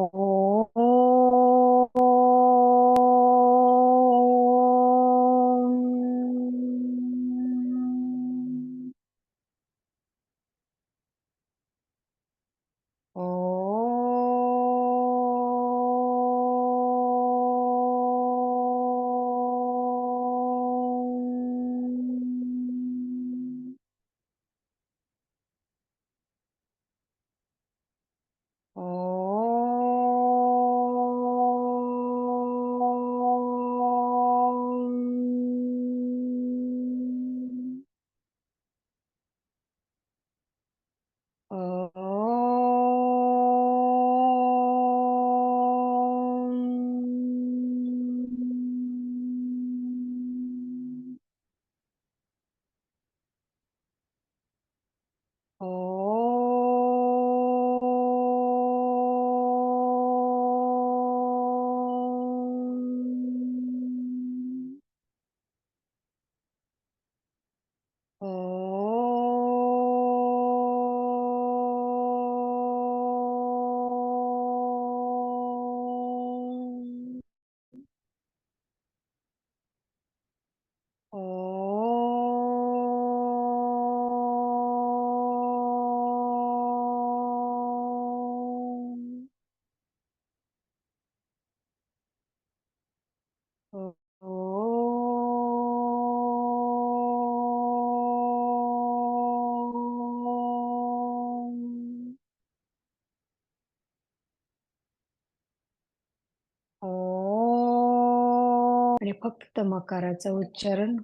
Oh. आणि फक्त मकाराचं उच्चारण.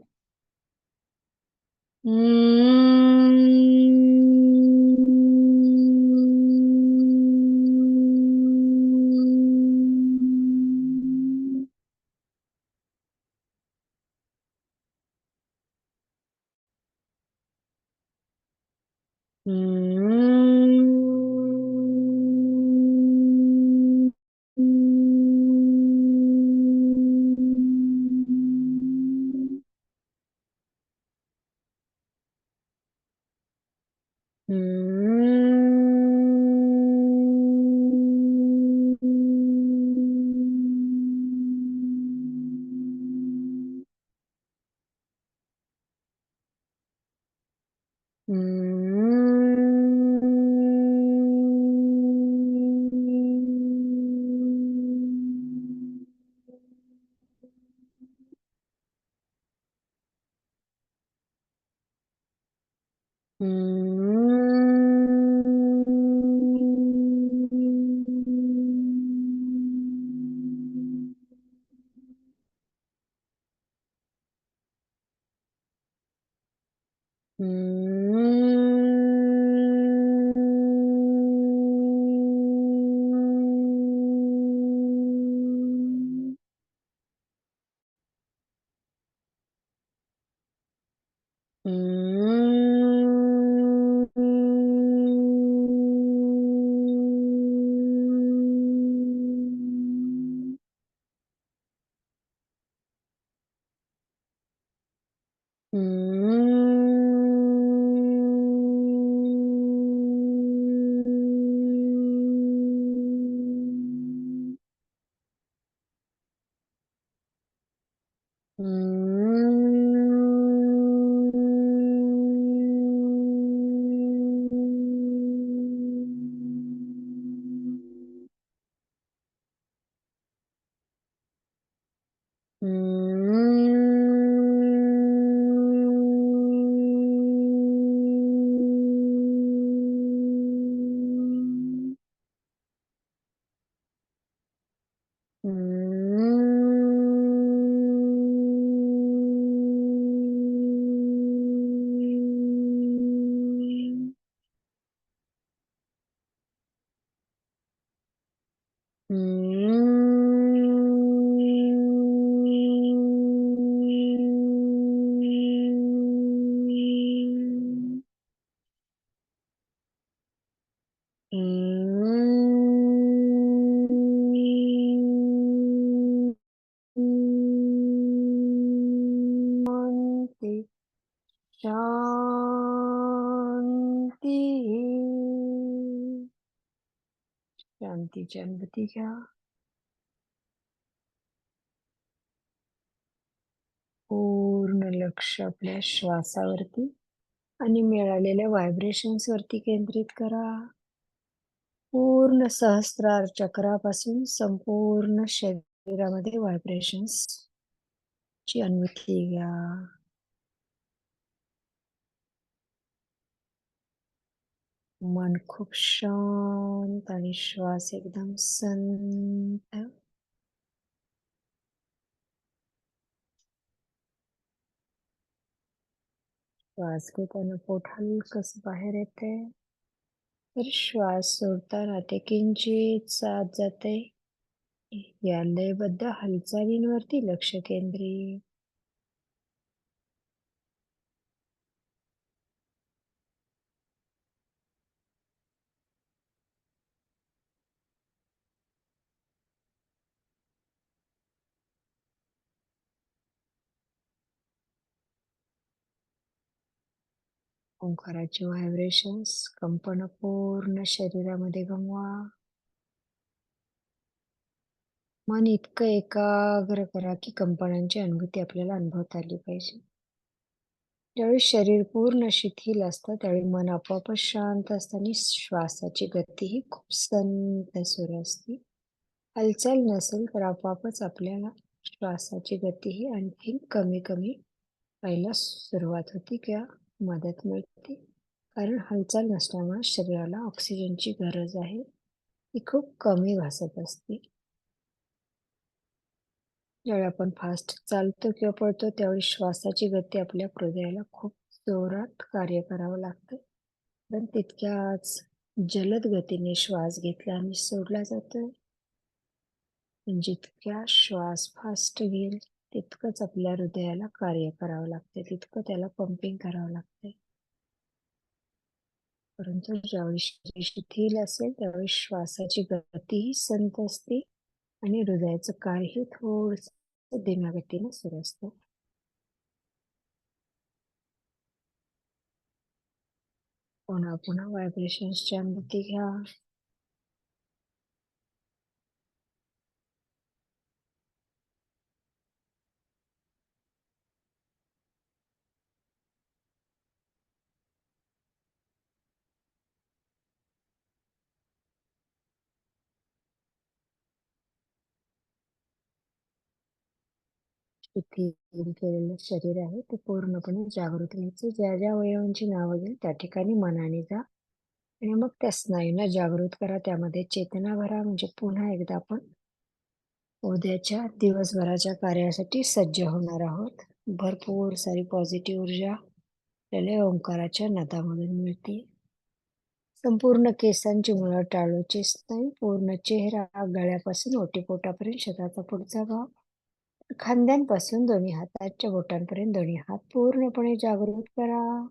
Mm. Mm. शांतीची अनुभूती घ्या पूर्ण लक्ष आपल्या श्वासावरती आणि मिळालेल्या व्हायब्रेशन्स वरती केंद्रित करा. पूर्ण सहस्त्रार चक्रापासून संपूर्ण शरीरामध्ये व्हायब्रेशन्स ची अनुभूती घ्या. मन खूप शांत आणि श्वास एकदम संत श्वास घेताना पोट हलकस बाहेर येते. तर श्वास सोडताना ते किंचित साथ जाते. या लयबद्ध हालचालींवरती लक्ष केंद्रित. ओंकाराचे व्हायब्रेशन्स कंपन पूर्ण शरीरामध्ये गमवा. मन इतकं एकाग्र करा की कंपनांची अनुभूती आपल्याला अनुभवता आली पाहिजे. ज्यावेळी शरीर पूर्ण शिथिल असतं त्यावेळी मन आपोआपच शांत असतं आणि श्वासाची गती ही खूप संत सुरू असते. हालचाल नसेल तर आपोआपच आपल्याला श्वासाची गती ही आणखी कमी कमी व्हायला सुरुवात होती. किंवा मदत मिळते. कारण हालचाल नसल्यामुळे शरीराला ऑक्सिजनची गरज आहे. ती खूप कमी भासत असते. ज्यावेळी आपण फास्ट चालतो किंवा पळतो त्यावेळी श्वासाची गती आपल्या हृदयाला खूप जोरात कार्य करावं लागतं. पण तितक्याच जलद गतीने श्वास घेतला आणि सोडला जातोय जितक्या श्वास फास्ट घेईल तितकंच आपल्या हृदयाला कार्य करावं लागते तितकं त्याला पंपिंग करावं लागते परंतु ज्यावेळी शरीर शिथिल असेल त्यावेळी श्वासाची गतीही संत असते आणि हृदयाचं कार्यही थोडस धीम्या गतीने सुरू असतं. पुन्हा पुन्हा व्हायब्रेशन्सची अनुभूती घ्या. शिथिल केलेलं शरीर आहे ते पूर्णपणे जागृत व्हायचं. ज्या ज्या अवयवांची नावं घेईल त्या ठिकाणी मनाने जा. आणि मग त्या स्नायूंना जागृत करा. त्यामध्ये चेतना भरा. म्हणजे पुन्हा एकदा आपण उद्याच्या दिवसभराच्या कार्यासाठी सज्ज होणार आहोत. भरपूर सारी पॉझिटिव्ह ऊर्जा आपल्याला ओंकाराच्या नादामधून मिळते. संपूर्ण केसांची मुळं टाळूचे स्नायू पूर्ण चेहरा गळ्यापासून ओटीपोटापर्यंत शेताचा पुढचा भाग. खांद्यांपासून दोन्ही हाताच्या बोटांपर्यंत दोन्ही हात पूर्णपणे जागृत करा.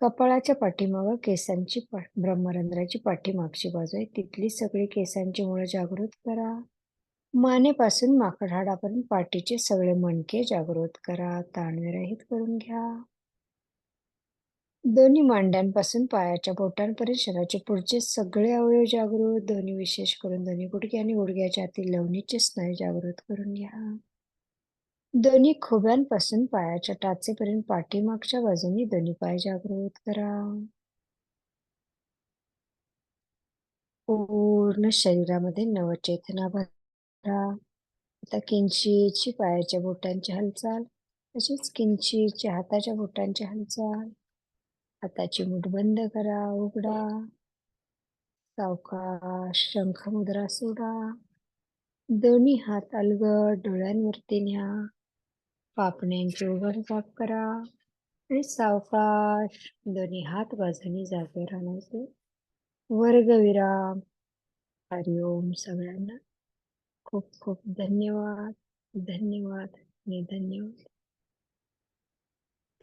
कपाळाच्या पाठीमागं केसांची पा ब्रह्मरंध्राची पाठीमागची बाजू आहे. तिथली सगळी केसांची मुळं जागृत करा. मानेपासून माकड हाडापर्यंत पाठीचे सगळे मणके जागृत करा. ताणविरहित करून घ्या. दोन्ही मांड्यांपासून पायाच्या बोटांपर्यंत शरीराचे पुढचे सगळे अवयव जागृत. दोन्ही विशेष करून दोन्ही गुडघे आणि गुडघ्याच्या आतील लवणीचे स्नायू जागृत करून घ्या. दोन्ही खोब्यांपासून पायाच्या टाचेपर्यंत पाठीमागच्या बाजूनी दोन्ही पाय जागृत करा. पूर्ण शरीरामध्ये नवचेतना भरा. आता किंचितची पायाच्या बोटांची हालचाल तशीच किंचितची हाताच्या बोटांची हालचाल. हाताची मुठ बंद करा उघडा. सावकाश शंख मुद्रा सोडा. दोन्ही हात अलगद डोळ्यांवरती न्या. पापण्यांची उघड जाप करा. आणि सावकाश दोन्ही हात बाजूनी जागे राहण्याचे. वर्गविराम हरिओम सगळ्यांना. खूप खूप धन्यवाद. धन्यवाद. आणि धन्यवाद.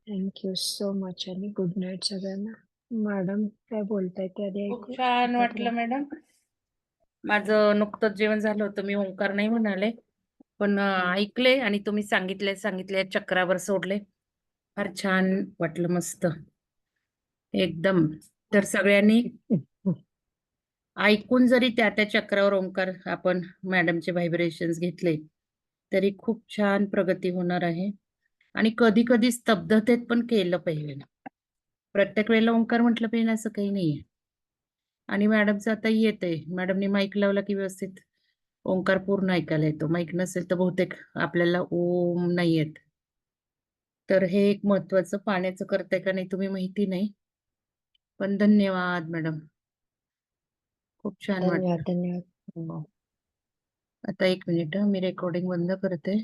थँक्यू सो मच आणि गुड नाईट सगळ्यांना. मॅडम काय बोलताय ते आधी खूप ऐकू छान वाटलं. मॅडम माझं नुकतंच जेवण झालं होतं मी ओंकार नाही म्हणाले. पण अं, ऐकले आणि तुम्ही सांगितले सांगितले चक्रावर सोडले. फार छान वाटलं मस्त. एकदम. तर सगळ्यांनी ऐकून जरी त्या त्या चक्रावर ओंकार आपण मॅडमचे व्हायब्रेशन्स घेतले तरी खूप छान प्रगती होणार आहे. आणि कधी कधी स्तब्धतेत पण केलं पाहिजे प्रत्येक वेळेला ओंकार म्हटलं पाहिजे असं काही नाहीये. आणि मॅडमचं आता येत आहे मॅडमने माईक लावला की व्यवस्थित ओंकार पूर्ण ऐकायला येतो. माईक नसेल तर बहुतेक आपल्याला ओम नाही येत. तर हे एक महत्वाचं पाण्याचं करताय का नाही तुम्ही माहिती नाही. पण धन्यवाद मॅडम खूप छान वाटलं. धन्यवाद. हो. आता एक मिनिट मी रेकॉर्डिंग बंद करते.